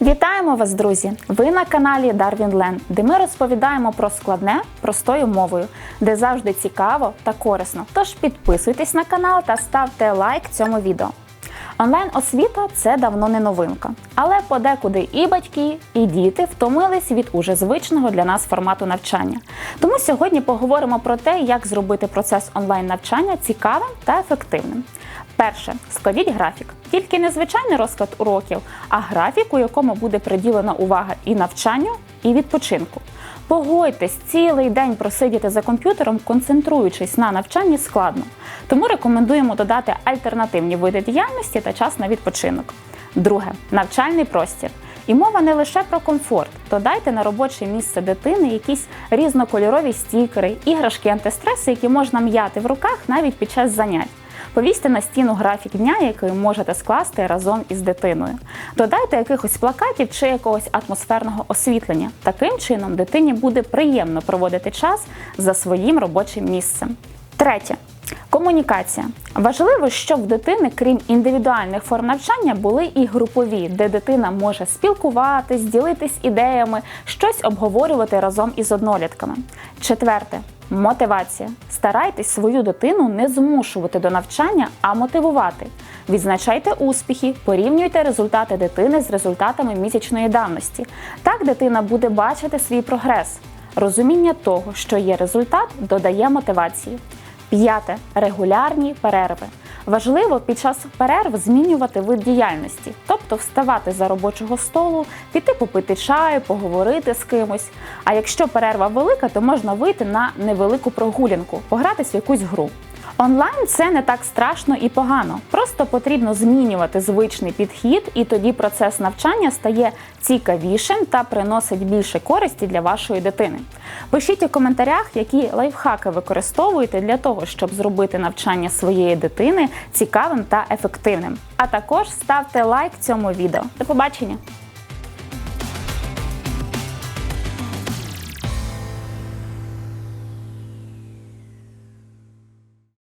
Вітаємо вас, друзі! Ви на каналі Darwin Land, де ми розповідаємо про складне простою мовою, де завжди цікаво та корисно. Тож підписуйтесь на канал та ставте лайк цьому відео. Онлайн-освіта це давно не новинка, але подекуди і батьки, і діти втомились від уже звичного для нас формату навчання. Тому сьогодні поговоримо про те, як зробити процес онлайн-навчання цікавим та ефективним. Перше, складіть графік. Тільки не звичайний розклад уроків, а графік, у якому буде приділена увага і навчанню, і відпочинку. Погодьтесь, цілий день просидіти за комп'ютером, концентруючись на навчанні, складно. Тому рекомендуємо додати альтернативні види діяльності та час на відпочинок. Друге навчальний простір. І мова не лише про комфорт. Додайте на робоче місце дитини якісь різнокольорові стікери, іграшки, антистреси, які можна м'яти в руках навіть під час занять. Повісьте на стіну графік дня, який можете скласти разом із дитиною. Додайте якихось плакатів чи якогось атмосферного освітлення. Таким чином дитині буде приємно проводити час за своїм робочим місцем. Третє. Комунікація. Важливо, щоб в дитини, крім індивідуальних форм навчання, були і групові, де дитина може спілкуватись, ділитись ідеями, щось обговорювати разом із однолітками. Четверте. Мотивація. Старайтесь свою дитину не змушувати до навчання, а мотивувати. Відзначайте успіхи, порівнюйте результати дитини з результатами місячної давності. Так дитина буде бачити свій прогрес. Розуміння того, що є результат, додає мотивації. П'яте регулярні перерви. Важливо під час перерв змінювати вид діяльності, тобто вставати за робочого столу, піти попити чаю, поговорити з кимось. А якщо перерва велика, то можна вийти на невелику прогулянку, погратись в якусь гру. Онлайн це не так страшно і погано. Просто потрібно змінювати звичний підхід, і тоді процес навчання стає цікавішим та приносить більше користі для вашої дитини. Пишіть у коментарях, які лайфхаки використовуєте для того, щоб зробити навчання своєї дитини цікавим та ефективним. А також ставте лайк цьому відео. До побачення!